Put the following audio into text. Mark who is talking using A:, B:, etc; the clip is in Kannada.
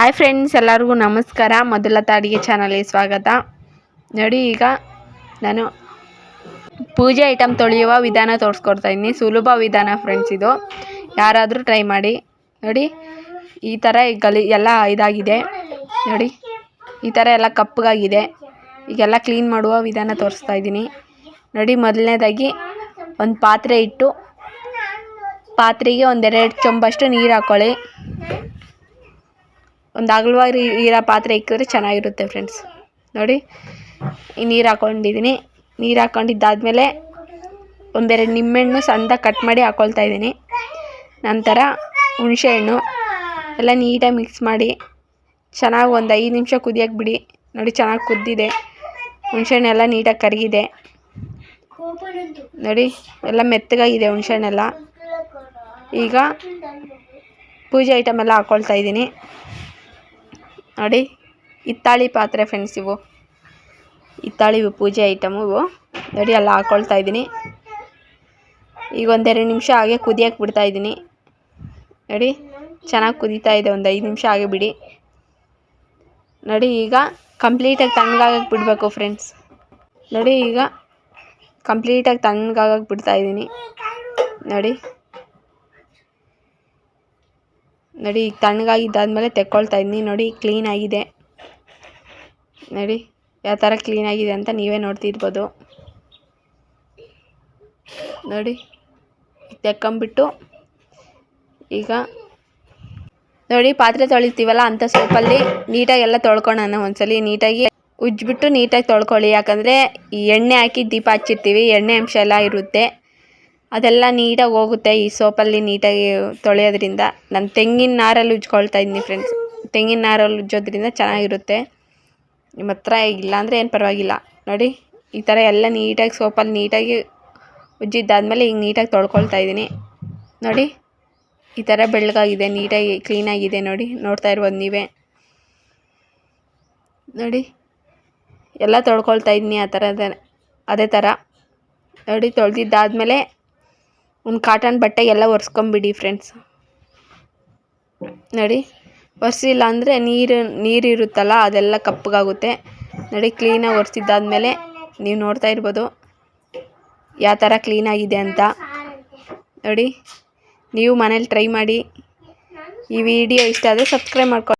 A: ಹಾಯ್ ಫ್ರೆಂಡ್ಸ್ ಎಲ್ಲರಿಗೂ ನಮಸ್ಕಾರ. ಮೊದಲ ತಾಡಿಗೆ ಚಾನಲ್ಗೆ ಸ್ವಾಗತ. ನೋಡಿ ಈಗ ನಾನು ಪೂಜೆ ಐಟಮ್ ತೊಳೆಯುವ ವಿಧಾನ ತೋರಿಸ್ಕೊಡ್ತಾ ಇದ್ದೀನಿ. ಸುಲಭ ವಿಧಾನ ಫ್ರೆಂಡ್ಸ್ ಇದು. ಯಾರಾದರೂ ಟ್ರೈ ಮಾಡಿ. ನೋಡಿ, ಈ ಥರ ಗಲಿ ಎಲ್ಲ ಇದಾಗಿದೆ. ನೋಡಿ, ಈ ಥರ ಎಲ್ಲ ಕಪ್ಪಗಾಗಿದೆ ಈಗೆಲ್ಲ ಕ್ಲೀನ್ ಮಾಡುವ ವಿಧಾನ ತೋರಿಸ್ತಾ ಇದ್ದೀನಿ. ನೋಡಿ, ಮೊದಲನೇದಾಗಿ ಒಂದು ಪಾತ್ರೆ ಇಟ್ಟು, ಪಾತ್ರೆಗೆ ಒಂದೆರಡು ಚೊಂಬಷ್ಟು ನೀರು ಹಾಕ್ಕೊಳ್ಳಿ ಒಂದು ಅಗಲವಾಗಿ ಇರೋ ಪಾತ್ರೆ ಇಕ್ಕಿದ್ರೆ ಚೆನ್ನಾಗಿರುತ್ತೆ ಫ್ರೆಂಡ್ಸ್ ನೋಡಿ, ಈ ನೀರು ಹಾಕ್ಕೊಂಡಿದ್ದೀನಿ ನೀರು ಹಾಕ್ಕೊಂಡಿದ್ದಾದಮೇಲೆ ಒಂದೆರಡು ನಿಂಬೆಹಣ್ಣು ಸಣ್ಣದಾಗಿ ಕಟ್ ಮಾಡಿ ಹಾಕ್ಕೊಳ್ತಾ ಇದ್ದೀನಿ. ನಂತರ ಹುಣಸೆಹಣ್ಣು ಎಲ್ಲ ನೀಟಾಗಿ ಮಿಕ್ಸ್ ಮಾಡಿ ಚೆನ್ನಾಗಿ ಒಂದು ಐದು ನಿಮಿಷ ಕುದಿಯೋಕೆ ಬಿಡಿ. ನೋಡಿ, ಚೆನ್ನಾಗಿ ಕುದ್ದಿದೆ. ಹುಣಸೆಹಣ್ಣೆಲ್ಲ ನೀಟಾಗಿ ಕರಗಿದೆ. ನೋಡಿ, ಎಲ್ಲ ಮೆತ್ತಗಾಗಿದೆ ಹುಣಸೆಹಣ್ಣೆಲ್ಲ. ಈಗ ಪೂಜೆ ಐಟಮ್ ಎಲ್ಲ ಹಾಕ್ಕೊಳ್ತಾ ಇದ್ದೀನಿ. ನೋಡಿ, ಹಿತ್ತಾಳಿ ಪಾತ್ರೆ ಫ್ರೆಂಡ್ಸ್ ಇವು. ಹಿತ್ತಾಳಿ ಇವು ಪೂಜೆ ಐಟಮು ಇವು. ನೋಡಿ, ಅಲ್ಲಿ ಹಾಕ್ಕೊಳ್ತಾ ಇದ್ದೀನಿ. ಈಗ ಒಂದೆರಡು ನಿಮಿಷ ಹಾಗೆ ಕುದಿಯೋಕೆ ಬಿಡ್ತಾ ಇದ್ದೀನಿ. ನೋಡಿ, ಚೆನ್ನಾಗಿ ಕುದೀತಾ ಇದೆ, ಒಂದು ಐದು ನಿಮಿಷ ಹಾಗೆ ಬಿಡಿ. ನೋಡಿ, ಈಗ ಕಂಪ್ಲೀಟಾಗಿ ತಣ್ಣಗಾಗಕ್ಕೆ ಬಿಡಬೇಕು ಫ್ರೆಂಡ್ಸ್ ನೋಡಿ, ಈಗ ಕಂಪ್ಲೀಟಾಗಿ ತಣ್ಣಗಾಗಕ್ಕೆ ಬಿಡ್ತಾ ಇದ್ದೀನಿ. ನೋಡಿ. ನೋಡಿ ಈಗ ತಣ್ಣಗಾಗಿದ್ದಾದ್ಮೇಲೆ ತೆಕ್ಕೊಳ್ತಾ ಇದ್ದೀನಿ ನೋಡಿ ಕ್ಲೀನ್ ಆಗಿದೆ. ನೋಡಿ, ಯಾವ ಥರ ಕ್ಲೀನ್ ಆಗಿದೆ ಅಂತ ನೀವೇ ನೋಡ್ತಿರ್ಬೋದು. ನೋಡಿ ತೆಕ್ಕೊಂಬಿಟ್ಟು ಈಗ ನೋಡಿ, ಪಾತ್ರೆ ತೊಳಿತೀವಲ್ಲ ಅಂಥ ಸೋಪಲ್ಲಿ ನೀಟಾಗಿ ಎಲ್ಲ ಒಂದು ಒಂದ್ಸಲಿ. ನೀಟಾಗಿ ಉಜ್ಜಿಬಿಟ್ಟು ನೀಟಾಗಿ ತೊಳ್ಕೊಳ್ಳಿ. ಯಾಕಂದರೆ ಎಣ್ಣೆ ಹಾಕಿ ದೀಪ ಹಚ್ಚಿರ್ತೀವಿ, ಎಣ್ಣೆ ಅಂಶ ಎಲ್ಲ ಇರುತ್ತೆ. ಅದೆಲ್ಲ ನೀಟಾಗಿ ಹೋಗುತ್ತೆ ಈ ಸೋಪಲ್ಲಿ ನೀಟಾಗಿ ತೊಳೆಯೋದ್ರಿಂದ. ನಾನು ತೆಂಗಿನ ನಾರಲ್ಲಿ ಉಜ್ಕೊಳ್ತಾ ಇದ್ದೀನಿ ಫ್ರೆಂಡ್ಸ್ ತೆಂಗಿನ ನಾರಲ್ಲಿ ಉಜ್ಜೋದ್ರಿಂದ ಚೆನ್ನಾಗಿರುತ್ತೆ. ನಿಮ್ಮ ಹತ್ರ ಇಲ್ಲಾಂದರೆ ಏನು ಪರವಾಗಿಲ್ಲ. ನೋಡಿ, ಈ ಥರ ಎಲ್ಲ ನೀಟಾಗಿ ಸೋಪಲ್ಲಿ ನೀಟಾಗಿ ಉಜ್ಜಿದ್ದಾದಮೇಲೆ ಈಗ ನೀಟಾಗಿ ತೊಳ್ಕೊಳ್ತಾ ಇದ್ದೀನಿ. ನೋಡಿ, ಈ ಥರ ಬೆಳ್ಳಗಾಗಿದೆ, ನೀಟಾಗಿ ಕ್ಲೀನಾಗಿದೆ ನೋಡಿ, ನೋಡ್ತಾ ಇರ್ಬೋದು ನೀವೇ. ನೋಡಿ, ಎಲ್ಲ ತೊಳ್ಕೊಳ್ತಾ ಇದ್ದೀನಿ ಆ ಥರದ, ಅದೇ ಥರ. ನೋಡಿ, ತೊಳೆದಿದ್ದಾದಮೇಲೆ ಒಂದು ಕಾಟನ್ ಬಟ್ಟೆ ಎಲ್ಲ ಒರೆಸ್ಕೊಂಬಿಡಿ ಫ್ರೆಂಡ್ಸ್ ನೋಡಿ. ಒರೆಸಿಲ್ಲ ಅಂದರೆ ನೀರು ನೀರಿರುತ್ತಲ್ಲ ಅದೆಲ್ಲ ಕಪ್ಪಗಾಗುತ್ತೆ. ನೋಡಿ ಕ್ಲೀನಾಗಿ ಒರೆಸಿದ್ದಾದ್ಮೇಲೆ ನೀವು ನೋಡ್ತಾ ಇರ್ಬೋದು. ಯಾವ ಥರ ಕ್ಲೀನಾಗಿದೆ ಅಂತ. ನೋಡಿ. ನೀವು ಮನೇಲಿ ಟ್ರೈ ಮಾಡಿ. ಈ ವಿಡಿಯೋ ಇಷ್ಟ ಆದರೆ ಸಬ್ಸ್ಕ್ರೈಬ್ ಮಾಡ್ಕೊ